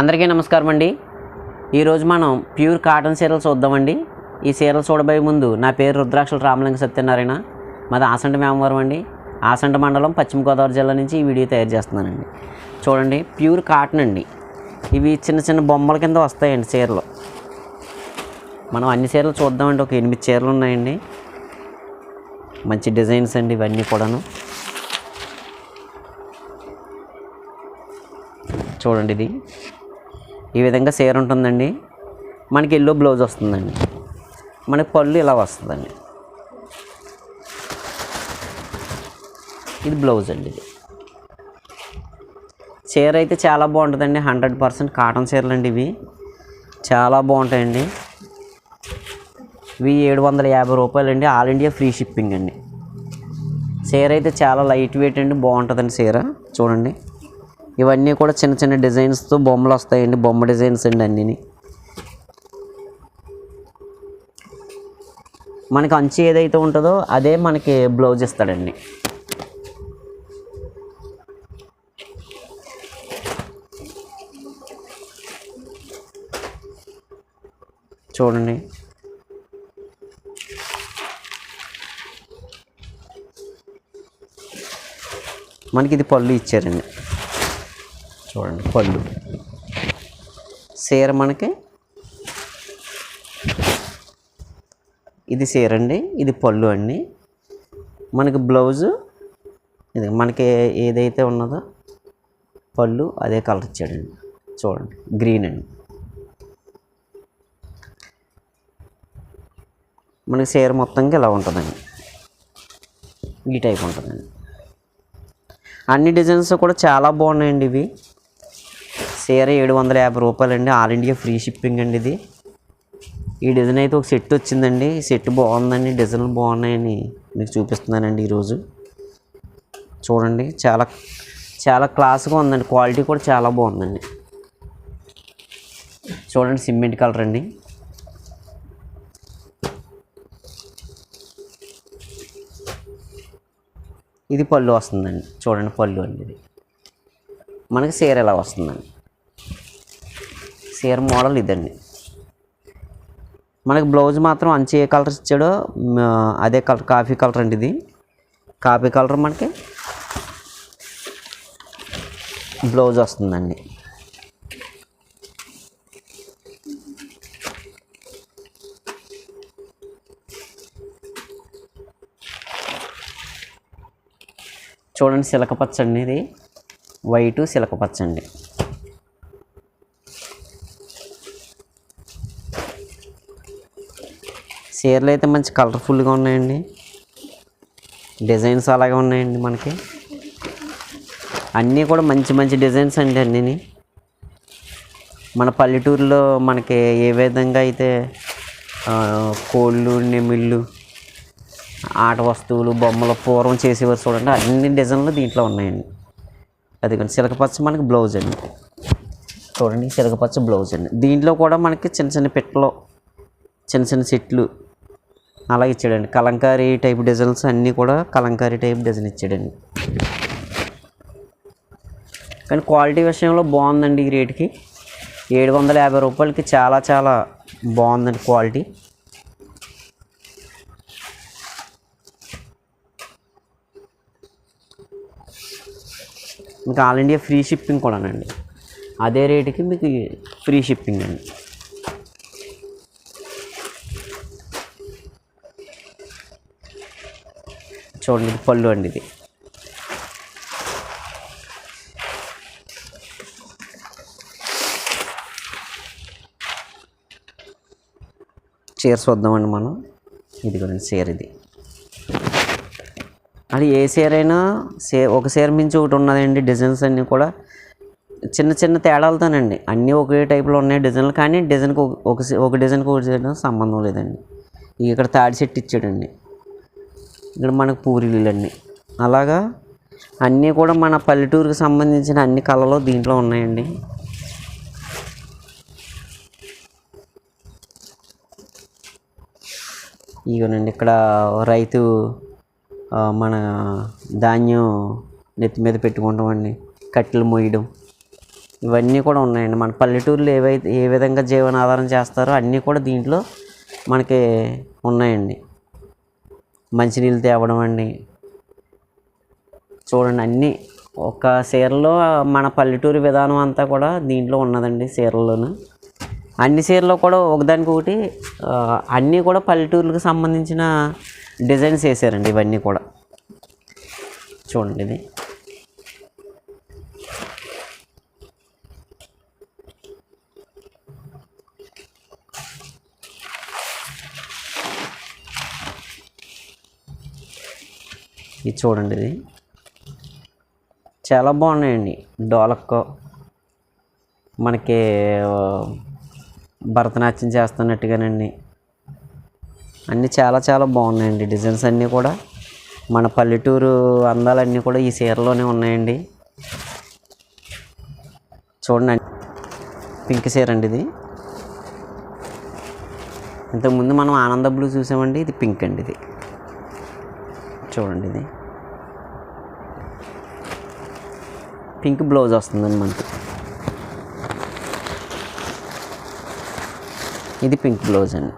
అందరికీ నమస్కారం అండి. ఈరోజు మనం ప్యూర్ కాటన్ చీరలు చూద్దామండి. ఈ చీరలు చూడబోయే ముందు నా పేరు రుద్రాక్షల రామలింగ సత్యనారాయణ. మాది ఆసంట మేమవరం అండి. ఆసంట మండలం పశ్చిమ గోదావరి జిల్లా నుంచి ఈ వీడియో తయారు చేస్తున్నానండి. చూడండి ప్యూర్ కాటన్ అండి. ఇవి చిన్న చిన్న బొమ్మల కింద వస్తాయండి చీరలు. మనం అన్ని చీరలు చూద్దామండి. ఒక ఎనిమిది చీరలు ఉన్నాయండి. మంచి డిజైన్స్ అండి ఇవన్నీ కూడాను. చూడండి ఇది. ఈ విధంగా చీర ఉంటుందండి. మనకి ఎల్లో బ్లౌజ్ వస్తుందండి. మనకి పళ్ళు ఇలా వస్తుందండి. ఇది బ్లౌజ్ అండి ఇది. చీర అయితే చాలా బాగుంటుందండి. హండ్రెడ్ పర్సెంట్ కాటన్ చీరలు అండి ఇవి. చాలా బాగుంటాయండి. ఇవి ఏడు వందల యాభై రూపాయలండి. ఆల్ ఇండియా ఫ్రీ షిప్పింగ్ అండి. చీర అయితే చాలా లైట్ వెయిట్ అండి. బాగుంటుందండి చీర. చూడండి. ఇవన్నీ కూడా చిన్న చిన్న డిజైన్స్తో బొమ్మలు వస్తాయండి. బొమ్మ డిజైన్స్ అండి అన్నీ మనకి అంచు ఏదైతే ఉంటుందో అదే మనకి బ్లౌజ్ ఇస్తాడండి. చూడండి. మనకి ఇది పళ్ళు ఇచ్చారండి. చూడండి పళ్ళు. చీర మనకి. ఇది చీర అండి ఇది పళ్ళు అండి. మనకి బ్లౌజు ఇది మనకి ఏదైతే ఉన్నదో పళ్ళు అదే కలర్ ఇచ్చాడండి. చూడండి గ్రీన్ అండి. మనకి చీర మొత్తంగా ఇలా ఉంటుందండి. ఈ టైప్ ఉంటుందండి. అన్ని డిజైన్స్ కూడా చాలా బాగున్నాయండి ఇవి. చీర ఏడు వందల యాభై రూపాయలండి. ఆల్ ఇండియా ఫ్రీ షిప్పింగ్ అండి ఇది. ఈ డిజైన్ అయితే ఒక సెట్ వచ్చిందండి. ఈ సెట్ బాగుందండి. డిజైన్లు బాగున్నాయని మీకు చూపిస్తున్నానండి ఈరోజు. చూడండి చాలా చాలా క్లాస్గా ఉందండి. క్వాలిటీ కూడా చాలా బాగుందండి. చూడండి సిమెంట్ కలర్ అండి. ఇది పళ్ళు వస్తుందండి. చూడండి పళ్ళు అండి ఇది. మనకి చీర ఎలా వస్తుందండి? చీర మోడల్ ఇదండి. మనకి బ్లౌజ్ మాత్రం అంచి ఏ కలర్ ఇచ్చాడో అదే కలర్ కాఫీ కలర్ అండి ఇది. కాఫీ కలర్ మనకి బ్లౌజ్ వస్తుందండి. చూడండి సిలక పచ్చండి ఇది. వైటు సిలక పచ్చ చీరలు అయితే మంచి కలర్ఫుల్గా ఉన్నాయండి. డిజైన్స్ అలాగే ఉన్నాయండి మనకి. అన్నీ కూడా మంచి మంచి డిజైన్స్ అండి అన్నీ మన పల్లెటూరులో మనకి ఏ విధంగా అయితే కోళ్ళు నెమిళ్ళు ఆట వస్తువులు బొమ్మలు పూర్వం చేసేవారు చూడండి అన్ని డిజైన్లు దీంట్లో ఉన్నాయండి. అది కానీ సిలకపచ్చ మనకి బ్లౌజ్ అండి. చూడండి సిలకపచ్చ బ్లౌజ్ అండి. దీంట్లో కూడా మనకి చిన్న చిన్న పిట్టలు చిన్న చిన్న చెట్లు అలా ఇచ్చాడండి. కలంకారీ టైప్ డిజైన్స్ అన్నీ కూడా కలంకారీ టైప్ డిజైన్ ఇచ్చాడండి. కానీ క్వాలిటీ విషయంలో బాగుందండి ఈ రేటుకి. ఏడు వందల యాభై రూపాయలకి చాలా చాలా బాగుందండి క్వాలిటీ. ఇంకా ఆల్ ఇండియా ఫ్రీ షిప్పింగ్ కూడానండి. అదే రేటుకి మీకు ఫ్రీ షిప్పింగ్ అండి. చూడండి ఇది పళ్ళు అండి ఇది. చీర చూద్దామండి మనం. ఇది కూడా చీర ఇది. అది ఏ చీర అయినా సే ఒక చీర మించి ఒకటి ఉన్నదండి డిజైన్స్ అన్నీ కూడా. చిన్న చిన్న తేడాలతోనండి అన్నీ ఒకే టైప్లో ఉన్నాయి డిజైన్లు కానీ డిజైన్కి ఒక ఒక ఒక డిజైన్కి ఒక డిజైన్ సంబంధం లేదండి. ఇక్కడ తాడి సెట్ ఇచ్చాడండి. ఇక్కడ మనకు పూరీలు అలాగా అన్నీ కూడా మన పల్లెటూరుకి సంబంధించిన అన్ని కళలు దీంట్లో ఉన్నాయండి. ఇగోనండి ఇక్కడ రైతు మన ధాన్యం నెత్తి మీద పెట్టుకుంటామండి. కట్టెలు మోయడం ఇవన్నీ కూడా ఉన్నాయండి. మన పల్లెటూరులో ఏవైతే ఏ విధంగా జీవనాధారం చేస్తారో అన్నీ కూడా దీంట్లో మనకి ఉన్నాయండి. మంచినీళ్ళు తేవడం అండి. చూడండి అన్నీ ఒక చీరలో మన పల్లెటూరు విధానం అంతా కూడా దీంట్లో ఉన్నదండి చీరల్లోనూ. అన్ని చీరలో కూడా ఒకదానికొకటి అన్నీ కూడా పల్లెటూరులకు సంబంధించిన డిజైన్స్ వేసారండి ఇవన్నీ కూడా. చూడండి ఇది. ఇది చూడండి ఇది. చాలా బాగున్నాయండి. డోలక్కో. మనకి భరతనాట్యం చేస్తున్నట్టుగానండి. అన్నీ చాలా చాలా బాగున్నాయండి డిజైన్స్ అన్నీ కూడా. మన పల్లెటూరు అందాలన్నీ కూడా ఈ చీరలోనే ఉన్నాయండి. చూడండి పింక్ చీర అండి ఇది. ఇంతకుముందు మనం ఆనంద బ్లూ చూసామండి ఇది పింక్ అండి ఇది. చూడండి ఇది. పింక్ బ్లౌజ్ వస్తుందండి మనకి. ఇది పింక్ బ్లౌజ్ అండి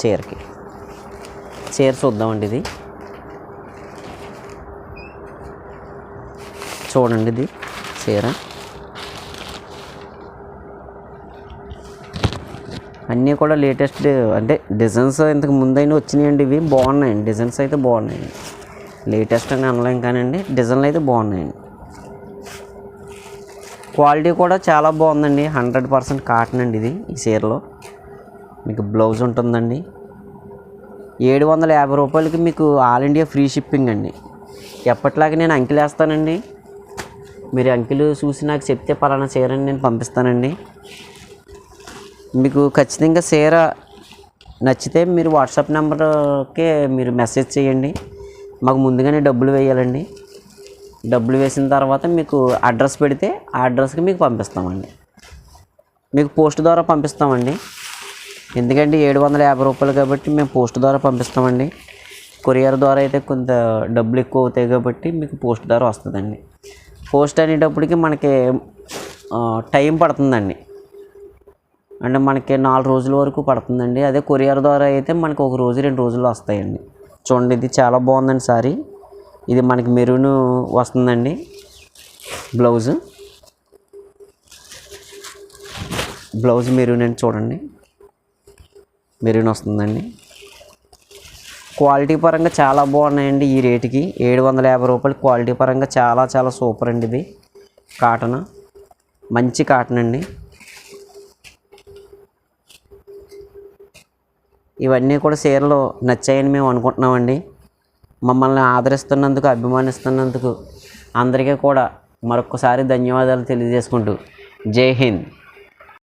చీరకి. చీర చూద్దామండి ఇది. చూడండి ఇది చీర. అన్నీ కూడా లేటెస్ట్ అంటే డిజైన్స్ ఇంతకు ముందైనా వచ్చినాయండి ఇవి. బాగున్నాయండి డిజైన్స్ అయితే బాగున్నాయండి. లేటెస్ట్ అని అనలేం కానండి డిజైన్లు అయితే బాగున్నాయండి. క్వాలిటీ కూడా చాలా బాగుందండి. హండ్రెడ్ పర్సెంట్ కాటన్ అండి ఇది ఈ చీరలో. మీకు బ్లౌజ్ ఉంటుందండి. ఏడు వందల యాభై రూపాయలకి మీకు ఆల్ ఇండియా ఫ్రీ షిప్పింగ్ అండి. ఎప్పటిలాగా నేను అంకెలు వేస్తానండి మీరు అంకెలు చూసి నాకు చెప్తే పలానా చీర నేను పంపిస్తానండి. మీకు ఖచ్చితంగా చీర నచ్చితే మీరు వాట్సాప్ నెంబర్కే మీరు మెసేజ్ చేయండి. మాకు ముందుగానే డబ్బులు వేయాలండి. డబ్బులు వేసిన తర్వాత మీకు అడ్రస్ పెడితే ఆ అడ్రస్కి మీకు పంపిస్తామండి. మీకు పోస్ట్ ద్వారా పంపిస్తామండి. ఎందుకంటే ఏడు వందల యాభై రూపాయలు కాబట్టి మేము పోస్ట్ ద్వారా పంపిస్తామండి. కొరియర్ ద్వారా అయితే కొంత డబ్బులు ఎక్కువ అవుతాయి కాబట్టి మీకు పోస్ట్ ద్వారా వస్తుందండి. పోస్ట్ అనేటప్పటికి మనకి టైం పడుతుందండి. అంటే మనకి నాలుగు రోజుల వరకు పడుతుందండి. అదే కొరియర్ ద్వారా అయితే మనకి ఒక రోజు రెండు రోజుల్లో వస్తాయండి. చూడండి ఇది చాలా బాగుందండి సారీ. ఇది మనకి మెరూన్ వస్తుందండి. బ్లౌజ్. బ్లౌజ్ మెరూన్ అని చూడండి. మెరూన్ వస్తుందండి. క్వాలిటీ పరంగా చాలా బాగున్నాయండి ఈ రేటుకి. ఏడు వందల యాభై రూపాయలు క్వాలిటీ పరంగా చాలా చాలా సూపర్ అండి ఇది. కాటన్. మంచి కాటన్ అండి. ఇవన్నీ కూడా చీరలు నచ్చాయని మేము అనుకుంటున్నామండి. మమ్మల్ని ఆదరిస్తున్నందుకు అభిమానిస్తున్నందుకు అందరికీ కూడా మరొకసారి ధన్యవాదాలు తెలియజేసుకుంటూ. జై హింద్.